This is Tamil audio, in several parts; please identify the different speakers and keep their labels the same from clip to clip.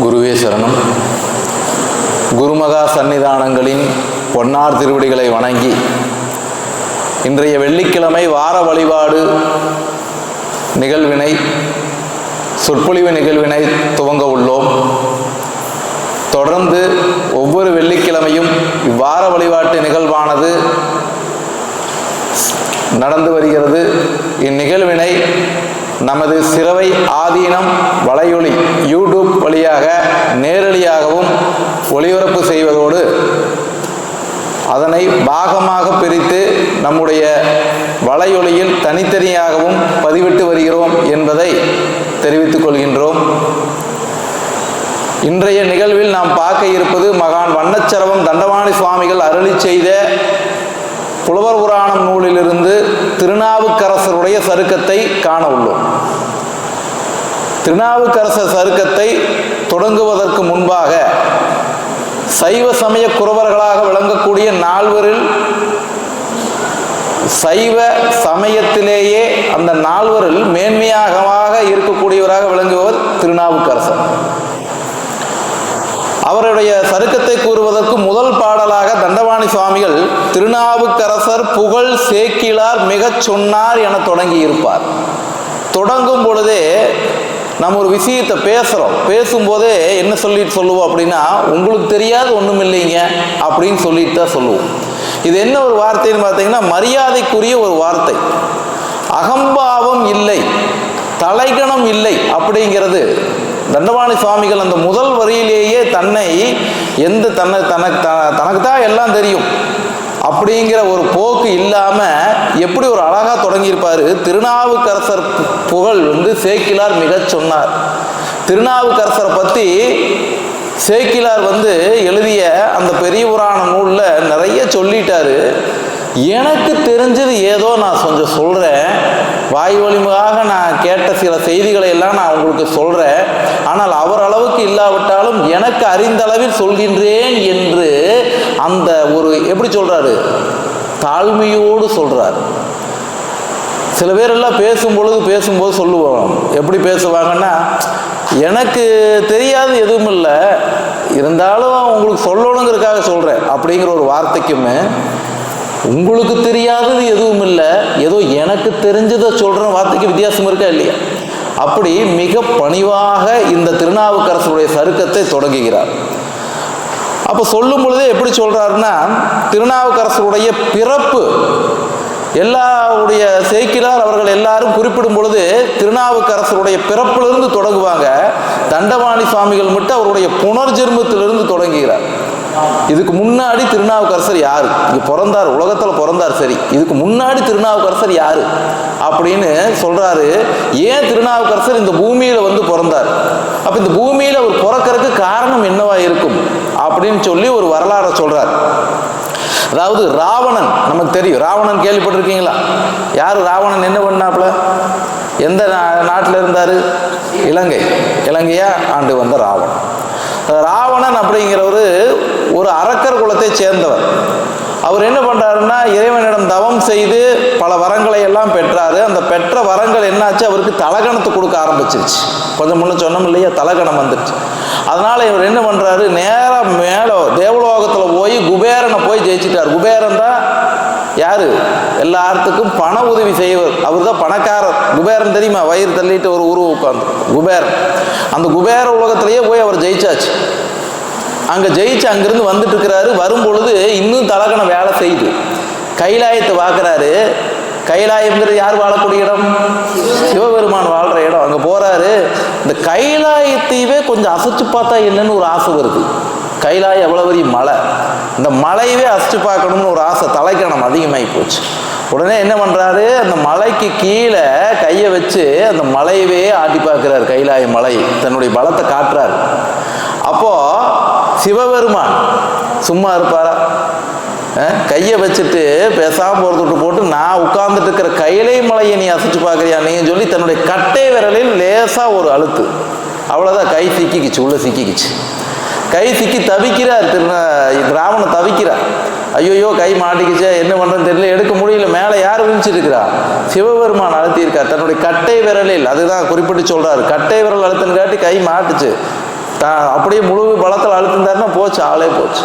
Speaker 1: குருவே சரணம். குருமகா சன்னிதானங்களின் பொன்னார் திருவடிகளை வணங்கி இன்றைய வெள்ளிக்கிழமை வார வழிபாடு நிகழ்வினை சொற்பொழிவு நிகழ்வினை துவங்க உள்ளோம். தொடர்ந்து ஒவ்வொரு வெள்ளிக்கிழமையும் இவ்வார வழிபாட்டு நிகழ்வானது நடந்து வருகிறது. இந்நிகழ்வினை நமது சிறவை ஆதீனம் வலையொலி யூடியூப் வழியாக நேரடியாகவும் ஒளிபரப்பு செய்வதோடு அதனை பாகமாக பிரித்து நம்முடைய வலையொலியில் தனித்தனியாகவும் பதிவிட்டு வருகிறோம் என்பதை தெரிவித்துக் கொள்கின்றோம். இன்றைய நிகழ்வில் நாம் பார்க்க இருப்பது மகான் வண்ணச்சரவம் தண்டவாணி சுவாமிகள் அருளி செய்த புலவர் புராணம் நூலிலிருந்து திருநாவுக்கரசருடைய சருக்கத்தை காண உள்ளோம். திருநாவுக்கரசர் சருக்கத்தை தொடங்குவதற்கு முன்பாக சைவ சமய குறவர்களாக விளங்கக்கூடிய நால்வரில் சைவ சமயத்திலேயே அந்த நால்வரில் மேன்மையாக இருக்கக்கூடியவராக விளங்குபவர் திருநாவுக்கரசர். அவருடைய சருக்கத்தை கூறுவதற்கு முதல் பா சுவாமிகள் திருநாவுக்கரசர் புகழ் சேக்கிலார் மிகச் சொன்னார் என தொடங்கி இருப்பார் தொடங்கும் பொழுதே நம்ம ஒரு விஷயத்தை பேசுகிறோம் பேசும்போதே என்ன சொல்லிட்டு சொல்லுவோம் அப்படின்னா உங்களுக்கு தெரியாது ஒன்றும் இல்லைங்க அப்படின்னு சொல்லிட்டு தான் சொல்லுவோம். இது என்ன ஒரு வார்த்தைன்னு பார்த்தீங்கன்னா மரியாதைக்குரிய ஒரு வார்த்தை. அகம்பாவம் இல்லை தலைகணம் இல்லை அப்படிங்கிறது தண்டவாணி சுவாமிகள் அந்த முதல் வரியிலேயே தன்னை எந்த தன்னை தனக்கு தனக்கு தான் எல்லாம் தெரியும். அப்படிங்கிற ஒரு போக்கு இல்லாமல் எப்படி ஒரு அழகாக தொடங்கியிருப்பார்? திருநாவுக்கரசர் புகழ் வந்து சேக்கிலார் மிகச் சொன்னார். திருநாவுக்கரசரை பற்றி சேக்கிலார் வந்து எழுதிய அந்த பெரிய புராண நூலில் நிறைய சொல்லிட்டாரு. எனக்கு தெரிஞ்சது ஏதோ நான் கொஞ்சம் சொல்கிறேன் வாய் வழிமுகாக நான் கேட்ட சில செய்திகளை எல்லாம் நான் உங்களுக்கு சொல்கிறேன் ஆனால் அவர் அளவுக்கு இல்லாவிட்டாலும் எனக்கு அறிந்த அளவில் சொல்கின்றேன் என்று அந்த ஒரு எப்படி சொல்கிறாரு தாழ்மையோடு சொல்கிறார் சில பேரெல்லாம் பேசும்பொழுது பேசும்போது சொல்லுவோம். எப்படி பேசுவாங்கன்னா எனக்கு தெரியாது எதுவும் இல்லை. இருந்தாலும் உங்களுக்கு சொல்லணுங்கிறதுக்காக சொல்கிறேன் அப்படிங்கிற ஒரு வார்த்தைக்குமே உங்களுக்கு தெரியாதது எதுவும் இல்லை. ஏதோ எனக்கு தெரிஞ்சதை சொல்கிற வார்த்தைக்கு வித்தியாசம் இருக்கா இல்லையா? அப்படி மிக பணிவாக இந்த திருநாவுக்கரசருடைய சருக்கத்தை தொடங்குகிறார். அப்போ சொல்லும் பொழுதே எப்படி சொல்கிறாருன்னா திருநாவுக்கரசருடைய பிறப்பு எல்லாருடைய சேக்கிலார் அவர்கள் எல்லாரும் குறிப்பிடும் பொழுது திருநாவுக்கரசருடைய பிறப்பிலிருந்து தொடங்குவாங்க. தண்டவாணி சுவாமிகள் மட்டும் அவருடைய புனர்ஜென்மத்திலிருந்து தொடங்குகிறார். இதுக்கு முன்னாடி திருநாவுக்கரசர் யாரு? பிறந்தார் உலகத்தில் பிறந்தார் சரி. இதுக்கு முன்னாடி திருநாவுக்கரசர் யாரு? அப்படின்னு சொல்றாரு. ஏன் திருநாவுக்கரசர் இந்த பூமியில வந்து பிறந்தார்? அப்ப இந்த பூமியில அவர் பிறக்கிறதுக்கு காரணம் என்னவா இருக்கும்? அப்படின்னு சொல்லி ஒரு வரலாறை சொல்றார். அதாவது ராவணன் நமக்கு தெரியும். ராவணன் கேள்விப்பட்டிருக்கீங்களா? யார் ராவணன்? என்ன பண்ணாப்புல? எந்த நாட்டில் இருந்தார்? இலங்கை. இலங்கையா? ஆண்டு வந்த ராவணன். ராவணன் அப்படிங்கிறவர் ஒரு அரக்கர் குலத்தை சேர்ந்தவர். அவர் என்ன பண்ணுறாருன்னா இறைவனிடம் தவம் செய்து பல வரங்களை எல்லாம் பெற்றாரு. அந்த பெற்ற வரங்கள் என்னாச்சு? அவருக்கு தலகணத்தை கொடுக்க ஆரம்பிச்சிருச்சு. கொஞ்சம் முன்னே சொன்னோம் இல்லையா? தலகணம் வந்துருச்சு. அதனால் இவர் என்ன பண்ணுறாரு நேராக மேலே தேவலோகத்தில் போய் குபேரனை போய் ஜெயிச்சிட்டார். குபேரன் தான் யார்? எல்லாத்துக்கும் பண உதவி செய்வர். அவர் தான் பணக்காரர். குபேரன் தெரியுமா? வயிறு தள்ளிட்டு ஒரு உருவ உட்காந்து குபேரன். அந்த குபேர உலகத்திலேயே போய் அவர் ஜெயிச்சாச்சு. அங்கே ஜெயிச்சு அங்கிருந்து வந்துட்டு இருக்கிறாரு. வரும் பொழுது இன்னும் தலகணம் வேலை செய்யுது. கைலாயத்தை பார்க்குறாரு. கைலாயம்ங்கிறது யார் வாழக்கூடிய இடம்? சிவபெருமான் வாழ்கிற இடம். அங்கே போகிறாரு இந்த கைலாயத்தையவே கொஞ்சம் அசைச்சு பார்த்தா என்னன்னு ஒரு ஆசை வருது. கைலாயம் எவ்வளோ பெரிய மலை. இந்த மலையவே அசைச்சு பார்க்கணும்னு ஒரு ஆசை. தலைக்கணம் அதிகமாகி போச்சு. உடனே என்ன பண்ணுறாரு அந்த மலைக்கு கீழே கையை வச்சு அந்த மலையவே ஆட்டி பார்க்குறாரு. கைலாய மலை தன்னுடைய பலத்தை காட்டுறாரு. அப்போ சிவபெருமான் சும்மா இருப்பாரா? கையை வச்சுட்டு பேசாம போகிறதுட்டு போட்டு நான் உட்கார்ந்துட்டு இருக்கிற கைலை மலையை நீ அசைச்சு பார்க்குறியா? நீங்க சொல்லி தன்னுடைய கட்டை விரலில் லேசாக ஒரு அழுத்து அவ்வளோதான் கை சிக்கிக்கிச்சு உள்ள சிக்கிக்கிச்சு. கை சிக்கி தவிக்கிறார் திருநா ராவணன் தவிக்கிறார். ஐயோயோ கை மாட்டிக்கிச்சே என்ன பண்ணுறதுன்னு தெரியல எடுக்க முடியல மேலே யார் விழிச்சிருக்கிறா இருக்கிறா சிவபெருமான் அழுத்தியிருக்கார். தன்னுடைய கட்டை விரலில் அதுதான் குறிப்பிட்டு சொல்கிறார் கட்டை விரல் அழுத்தன்னு காட்டி கை மாட்டுச்சு. அப்படியே முழு பலத்தில் அழுத்திருந்தாருன்னா போச்சு ஆளே போச்சு.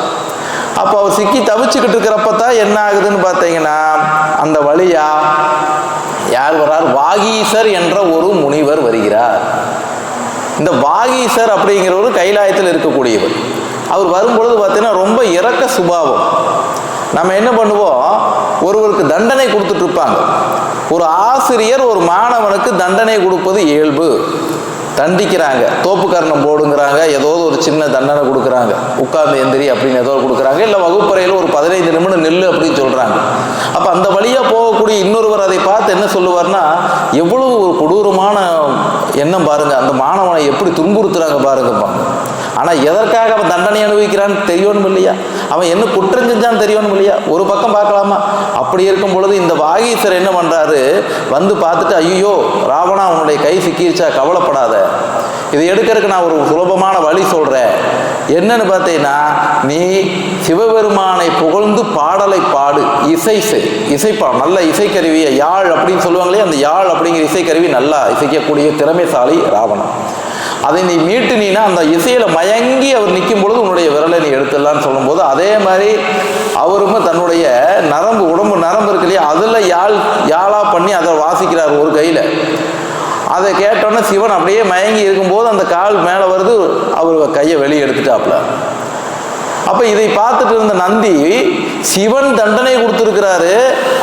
Speaker 1: அப்போ அவர் சிக்கி தவிச்சுக்கிட்டு இருக்கிறப்ப தான் என்ன ஆகுதுன்னு பார்த்தீங்கன்னா அந்த வழியா யார் வர்றார்? வாகீசர் என்ற ஒரு முனிவர் வருகிறார். இந்த வாகீசர் அப்படிங்கிறவர் கைலாயத்தில் இருக்கக்கூடியவர். அவர் வரும்பொழுது பார்த்தீங்கன்னா ரொம்ப இறக்க சுபாவம். நம்ம என்ன பண்ணுவோம்? ஒருவருக்கு தண்டனை கொடுத்துட்ருப்பாங்க ஒரு ஆசிரியர் ஒரு மாணவனுக்கு தண்டனை கொடுப்பது இயல்பு. தண்டிக்கிறாங்க. தோப்புக்கரணம் போடுங்கிறாங்க. ஏதோ ஒரு சின்ன தண்டனை கொடுக்குறாங்க. உட்கார்ந்து எந்திரி அப்படின்னு ஏதோ கொடுக்குறாங்க. இல்லை வகுப்பறையில் ஒரு பதினைந்து நிமிடம் நெல் அப்படின்னு சொல்கிறாங்க அப்போ அந்த வழியாக போகக்கூடிய இன்னொருவர் அதை பார்த்து என்ன சொல்லுவார்னா எவ்வளவு ஒரு கொடூரமான எண்ணம் பாருங்க. அந்த மாணவனை எப்படி துன்புறுத்துறாங்க பாருங்கப்பா. ஆனால் எதற்காக அவன் தண்டனை அனுபவிக்கிறான்னு தெரியணும் இல்லையா? அவன் என்ன குற்றம் செஞ்சான்னு தெரியணும் இல்லையா? ஒரு பக்கம் பார்க்கலாமா? அப்படி இருக்கும் பொழுது இந்த வாகீசர் என்ன பண்ணுறாரு வந்து பார்த்துட்டு ஐயோ ராவணா உன்னுடைய கை சிக்கிருச்சா? கவலைப்படாத. இதை எடுக்கிறதுக்கு நான் ஒரு சுலபமான வழி சொல்கிறேன் என்னன்னு பார்த்தீங்கன்னா நீ சிவபெருமானை புகழ்ந்து பாடலை பாடு. இசை செய் இசைப்பா நல்ல இசைக்கருவியை யாழ் அப்படின்னு சொல்லுவாங்களே அந்த யாழ் அப்படிங்கிற இசைக்கருவி நல்லா இசைக்கக்கூடிய திறமைசாலி ராவணன். அதை நீ மீட்டுனீன்னா அந்த இசையில மயங்கி அவர் நிற்கும் பொழுது உன்னுடைய விரலை நீ எடுத்துடலான்னு சொல்லும்போது அதே மாதிரி அவரும் தன்னுடைய நரம்பு உடம்பு நரம்பு இருக்கு இல்லையா? அதில் யாழ் யாழா பண்ணி அதை வாசிக்கிறார் ஒரு கையில். அதை கேட்டோன்னே சிவன் அப்படியே மயங்கி இருக்கும்போது அந்த கால் மேலே வருது அவர் கையை வெளியே எடுத்துட்டாப்புல. அப்போ இதை பார்த்துட்டு இருந்த நந்தி சிவன் தண்டனை கொடுத்துருக்கிறாரு.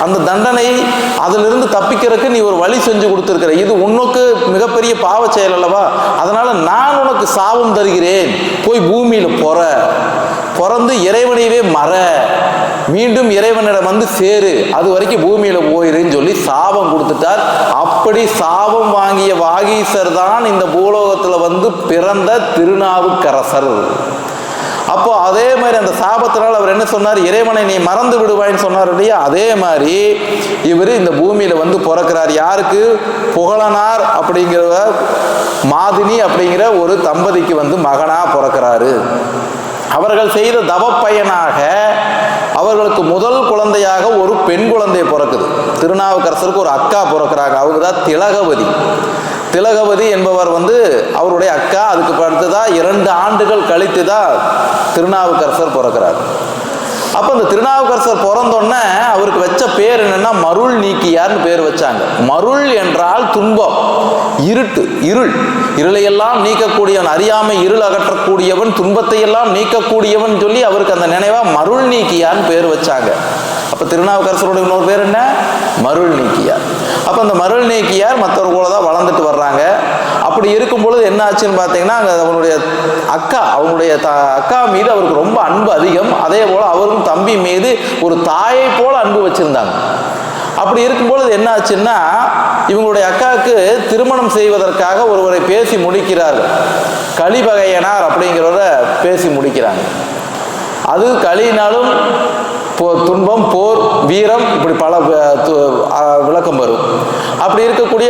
Speaker 1: அந்த தண்டனை அதிலிருந்து தப்பிக்கிறதுக்கு நீ ஒரு வழி செஞ்சு கொடுத்துருக்கிற. இது உனக்கு மிகப்பெரிய பாவ செயல் அல்லவா? அதனால நான் உனக்கு சாபம் தருகிறேன். போய் பூமியில் பொற. பிறந்து இறைவனையவே மற. மீண்டும் இறைவனிடம் வந்து சேரு. அது வரைக்கும் பூமியில போயிருன்னு சொல்லி சாபம் கொடுத்துட்டார். அப்படி சாபம் வாங்கிய வாகீசர் தான் இந்த பூலோகத்துல வந்து பிறந்த திருநாவுக்கரசர். அப்போ அதே மாதிரி அந்த சாபத்தினால் அவர் என்ன சொன்னார்? இறைவனை நீ மறந்து விடுவாய்ன்னு சொன்னார் இல்லையா? அதே மாதிரி இவர் இந்த பூமியில வந்து பிறக்கிறார். யாருக்கு? புகழனார் அப்படிங்கிற மாதினி அப்படிங்கிற ஒரு தம்பதிக்கு வந்து மகனா பிறக்கிறாரு. அவர்கள் செய்த தவப்பயனாக அவர்களுக்கு முதல் குழந்தையாக ஒரு பெண் குழந்தை பிறக்குது. திருநாவுக்கரசருக்கு ஒரு அக்கா பிறக்கிறாங்க. அவங்க தான் திலகவதி. திலகவதி என்பவர் வந்து அவருடைய அக்கா அதுக்கு அடுத்ததா இரண்டு ஆண்டுகள் கழித்து தான் திருநாவுக்கரசர் பிறக்கிறார். அப்போ இந்த திருநாவுக்கரசர் பிறந்தோடனே அவருக்கு வச்ச பேர் என்னன்னா மருள் நீக்கியார்னு பேர் வச்சாங்க. மருள் என்றால் துன்பம் இருட்டு இருள். இருளையெல்லாம் நீக்கக்கூடியவன் அறியாமை இருள் அகற்றக்கூடியவன் துன்பத்தை எல்லாம் நீக்கக்கூடியவன் சொல்லி அவருக்கு அந்த நினைவா மருள் நீக்கியார்னு பேர் வச்சாங்க. அப்போ திருநாவுக்கரசரோட இன்னொரு பேர் என்ன? மருள் நீக்கியார். அப்போ அந்த மருள் நீக்கியார் மற்றவர்களோட தான் வளர்ந்துட்டு வர்றாங்க. அப்படி இருக்கும் பொழுது என்ன ஆச்சுன்னு பார்த்தீங்கன்னா அங்கே அவனுடைய அக்கா அவனுடைய த அக்கா மீது அவருக்கு ரொம்ப அன்பு அதிகம். அதே போல் அவரும் தம்பி மீது ஒரு தாயை போல் அன்பு வச்சுருந்தாங்க. அப்படி இருக்கும் பொழுது என்ன ஆச்சுன்னா இவங்களுடைய அக்காவுக்கு திருமணம் செய்வதற்காக ஒருவரை பேசி முடிக்கிறார்கள். களிபகையனார் அப்படிங்கிறவரை பேசி முடிக்கிறாங்க. அது களினாலும் போ துன்பம் போர் வீரம் இப்படி பல து- விளக்கம் வரும். அப்படி இருக்கக்கூடிய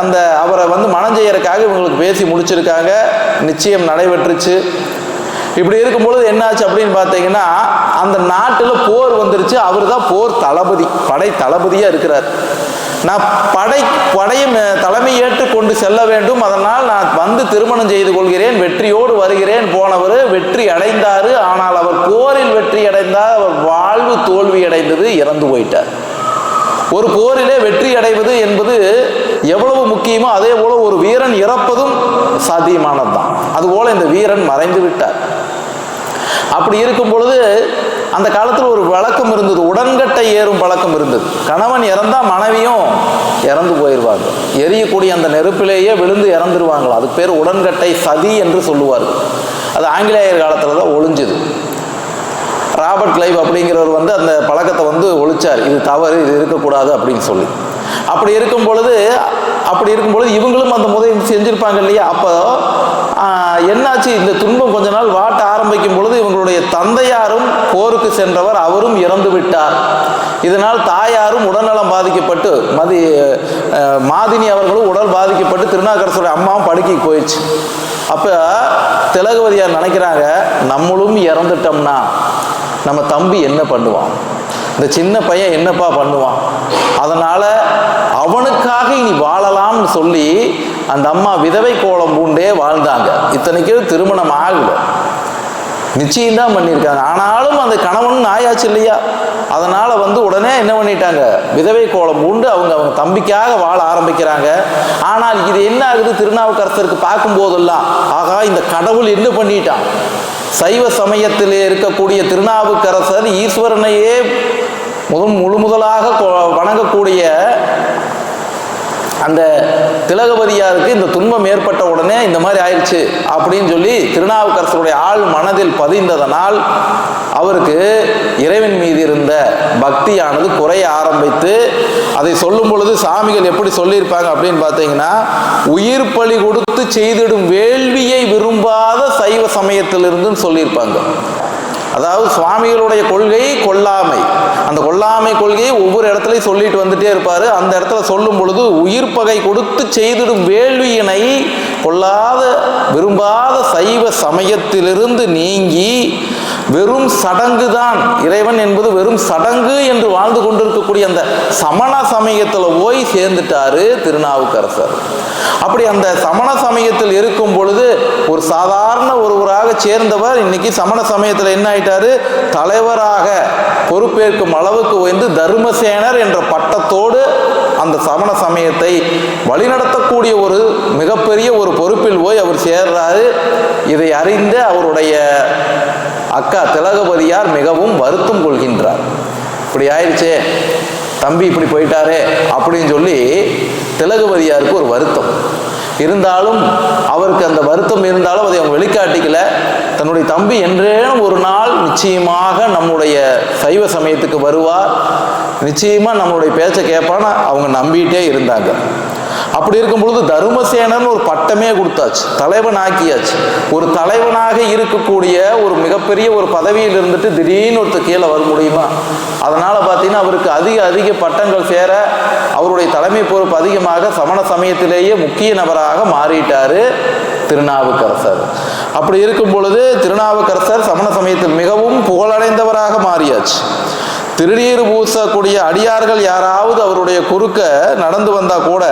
Speaker 1: அந்த அவரை வந்து மனம் செய்யறதுக்காக இவங்களுக்கு பேசி முடிச்சிருக்காங்க. நிச்சயம் நடைபெற்றுச்சு. இப்படி இருக்கும்பொழுது என்னாச்சு அப்படின்னு பார்த்தீங்கன்னா அந்த நாட்டில் போர் வந்துருச்சு. அவர் தான் போர் தளபதி படை தளபதியாக இருக்கிறார். நான் படை படையும் தலைமை ஏற்று கொண்டு செல்ல வேண்டும். அதனால் நான் வந்து திருமணம் செய்து கொள்கிறேன். வெற்றியோடு வருகிறேன் போனவர். வெற்றி அடைந்தார். ஆனால் அவர் போரில் வெற்றி அடைந்தார். அவர் வாழ்வு தோல்வி அடைந்தது இறந்து போயிட்டார். ஒரு போரிலே வெற்றி அடைவது என்பது எவ்வளவு முக்கியமோ அதே போல ஒரு வீரன் இறப்பதும் சாத்தியமானதுதான். அதுபோல இந்த வீரன் மறைந்து விட்டார். அப்படி இருக்கும் பொழுது அந்த காலத்தில் ஒரு வழக்கம் இருந்தது. உடன்கட்டை ஏறும் பழக்கம் இருந்தது. கணவன் இறந்தால் மனைவியும் இறந்து போயிடுவாங்க. எரியக்கூடிய அந்த நெருப்பிலேயே விழுந்து இறந்துருவாங்களா? அதுக்கு பேர் உடன்கட்டை சதி என்று சொல்லுவார். அது ஆங்கிலேயர் காலத்தில் தான் ஒளிஞ்சுது. ராபர்ட் கிளைவ் அப்படிங்கிறவர் வந்து அந்த பழக்கத்தை வந்து ஒழிச்சார். இது தவறு இது இருக்கக்கூடாது அப்படின்னு சொல்லி. அப்படி இருக்கும் பொழுது அப்படி இருக்கும் பொழுது இவங்களும் அந்த முதல் செஞ்சுருப்பாங்க இல்லையா? அப்போ என்னாச்சு? இந்த துன்பம் கொஞ்ச நாள் வாட்ட ஆரம்பிக்கும் பொழுது இவங்களுடைய தந்தையாரும் போருக்கு சென்றவர் அவரும் இறந்து விட்டார். இதனால் தாயாரும் உடல்நலம் பாதிக்கப்பட்டு மதி மாதினி அவர்களும் உடல் பாதிக்கப்பட்டு திருநாக்கரசருடைய அம்மாவும் படுக்கைக்கு போயிடுச்சு. அப்போ திலகவதியார் நினைக்கிறாங்க நம்மளும் இறந்துட்டோம்னா நம்ம தம்பி என்ன பண்ணுவான்? இந்த சின்ன பையன் என்னப்பா பண்ணுவான்? அதனால் அவனுக்காக இனி வாழலாம்னு சொல்லி அந்த அம்மா விதவை கோலம் பூண்டே வாழ்ந்தாங்க. இத்தனைக்கும் திருமணம் ஆகல. நிச்சயம்தான் பண்ணியிருக்காங்க. ஆனாலும் அந்த கணவன் ஆயாச்சு இல்லையா? அதனால் வந்து உடனே என்ன பண்ணிட்டாங்க? விதவை கோலம் பூண்டு அவங்க அவங்க தம்பிக்காக வாழ ஆரம்பிக்கிறாங்க. ஆனால் இது என்ன ஆகுது? திருநாவுக்கரசருக்கு பார்க்கும்போதெல்லாம் ஆகா இந்த கடவுள் என்ன பண்ணிட்டான்? சைவ சமயத்திலே இருக்கக்கூடிய திருநாவுக்கரசர் ஈஸ்வரனையே முதல் முழு முதலாக கொ- வணங்கக்கூடிய அந்த திலகபதியாருக்கு இந்த துன்பம் ஏற்பட்ட உடனே இந்த மாதிரி ஆயிடுச்சு அப்படின்னு சொல்லி திருநாவுக்கரசருடைய ஆள் மனதில் பதிந்ததனால் அவருக்கு இறைவன் மீது இருந்த பக்தியானது குறைய ஆரம்பித்து அதை சொல்லும் பொழுது சாமிகள் எப்படி சொல்லியிருப்பாங்க அப்படின்னு பார்த்தீங்கன்னா உயிர் பலி கொடுத்து செய்திடும் வேள்வியை விரும்பாத சைவ சமயத்திலிருந்துன்னு சொல்லியிருப்பாங்க. அதாவது சுவாமிகளுடைய கொள்கை கொல்லாமை. அந்த கொல்லாமை கொள்கையை ஒவ்வொரு இடத்துலையும் சொல்லிட்டு வந்துட்டே இருப்பார். அந்த இடத்துல சொல்லும் பொழுது உயிர் பகை கொடுத்து செய்திடும் வேள்வியினை கொல்லாத விரும்பாத சைவ சமயத்திலிருந்து நீங்கி வெறும் சடங்கு தான் இறைவன் என்பது வெறும் சடங்கு என்று வாழ்ந்து கொண்டிருக்கக்கூடிய அந்த சமண சமயத்தில் போய் சேர்ந்துட்டாரு திருநாவுக்கரசர். அப்படி அந்த சமண சமயத்தில் இருக்கும் பொழுது ஒரு சாதாரண ஒருவராக சேர்ந்தவர் இன்னைக்கு சமண சமயத்தில் என்ன ஆயிட்டாரு? தலைவராக பொறுப்பேற்கும் அளவுக்கு உயர்ந்து தர்மசேனர் என்ற பட்டத்தோடு அந்த சமண சமயத்தை வழிநடத்தக்கூடிய ஒரு மிகப்பெரிய ஒரு பொறுப்பில் போய் அவர் சேர்றாரு. இதை அறிந்து அவருடைய அக்கா திலகபதியார் மிகவும் வருத்தம் கொள்கின்றார். இப்படி ஆயிடுச்சே தம்பி இப்படி போயிட்டாரே அப்படின்னு சொல்லி திலகபதியாருக்கு ஒரு வருத்தம். இருந்தாலும் அவருக்கு அந்த வருத்தம் இருந்தாலும் அதை அவங்க வெளிக்காட்டிக்கல. தன்னுடைய தம்பி என்றேனும் ஒரு நாள் நிச்சயமாக நம்முடைய சைவ சமயத்துக்கு வருவார். நிச்சயமாக நம்மளுடைய பேச்சை கேட்பான்னு அவங்க நம்பிட்டே இருந்தாங்க. அப்படி இருக்கும் பொழுது தருமசேனன் ஒரு பட்டமே கொடுத்தாச்சு. தலைவன் ஆக்கியாச்சு. ஒரு தலைவனாக இருக்கக்கூடிய ஒரு மிகப்பெரிய ஒரு பதவியில் இருந்துட்டு திடீர்னு ஒருத்தர் கீழே வர முடியுமா? அதனால பார்த்தீங்கன்னா அவருக்கு அதிக அதிக பட்டங்கள் சேர அவருடைய தலைமை பொறுப்பு அதிகமாக சமண சமயத்திலேயே முக்கிய நபராக மாறிட்டாரு திருநாவுக்கரசர். அப்படி இருக்கும் பொழுது திருநாவுக்கரசர் சமண சமயத்தில் மிகவும் புகழடைந்தவராக மாறியாச்சு. திருநீர் பூசக்கூடிய அடியார்கள் யாராவது அவருடைய குறுக்க நடந்து வந்தா கூட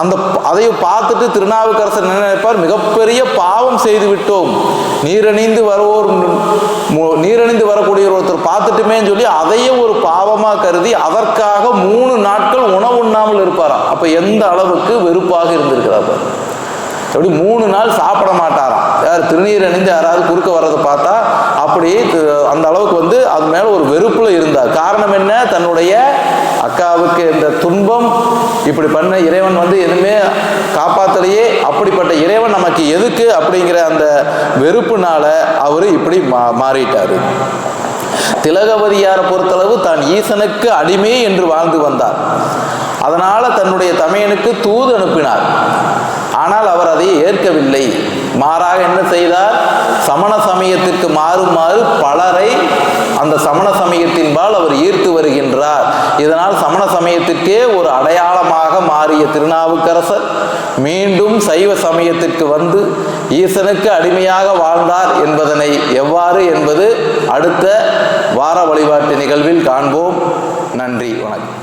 Speaker 1: அந்த அதை பார்த்துட்டு திருநாவுக்கரசர் நினைப்பார்? மிகப்பெரிய பாவம் செய்து விட்டோம். நீரணிந்து வருவோர் நீரணிந்து வரக்கூடிய ஒருத்தர் பார்த்துட்டுமேன்னு சொல்லி அதையே ஒரு பாவமாக கருதி அதற்காக மூணு நாட்கள் உணவு உண்ணாமல் இருப்பாராம் அப்ப எந்த அளவுக்கு வெறுப்பாக இருந்திருக்கிறார் அப்படி மூணு நாள் சாப்பிட மாட்டாராம். யார் திருநீர் அணிந்து யாராவது குறுக்க வர்றதை பார்த்தா அப்படி அந்த அளவுக்கு வந்து அது மேல ஒரு வெறுப்புல இருந்தார். காரணம் என்ன? தன்னுடைய அக்காவுக்கு இந்த துன்பம் இப்படி பண்ண இறைவன் வந்து எதுவுமே காப்பாத்தலையே. அப்படிப்பட்ட இறைவன் நமக்கு எதுக்கு அப்படிங்கிற அந்த வெறுப்புனால அவரு இப்படி மா மாறிட்டாரு. திலகவதியாரை பொறுத்தளவு தான் ஈசனுக்கு அடிமை என்று வாழ்ந்து வந்தார். அதனால தன்னுடைய தமையனுக்கு தூது அனுப்பினார். ஆனால் அவர் அதை ஏற்கவில்லை. மாறாக என்ன செய்தார்? சமண சமயத்திற்கு மாறுமாறு பலரை அந்த சமண சமயத்தின்பால் அவர் ஈர்த்து வருகின்றார். இதனால் சமண சமயத்திற்கே ஒரு அடையாளமாக மாறிய திருநாவுக்கரசர் மீண்டும் சைவ சமயத்திற்கு வந்து ஈசனுக்கு அடிமையாக வாழ்ந்தார் என்பதனை எவ்வாறு என்பது அடுத்த வார வழிபாட்டு நிகழ்வில் காண்போம். நன்றி வணக்கம்.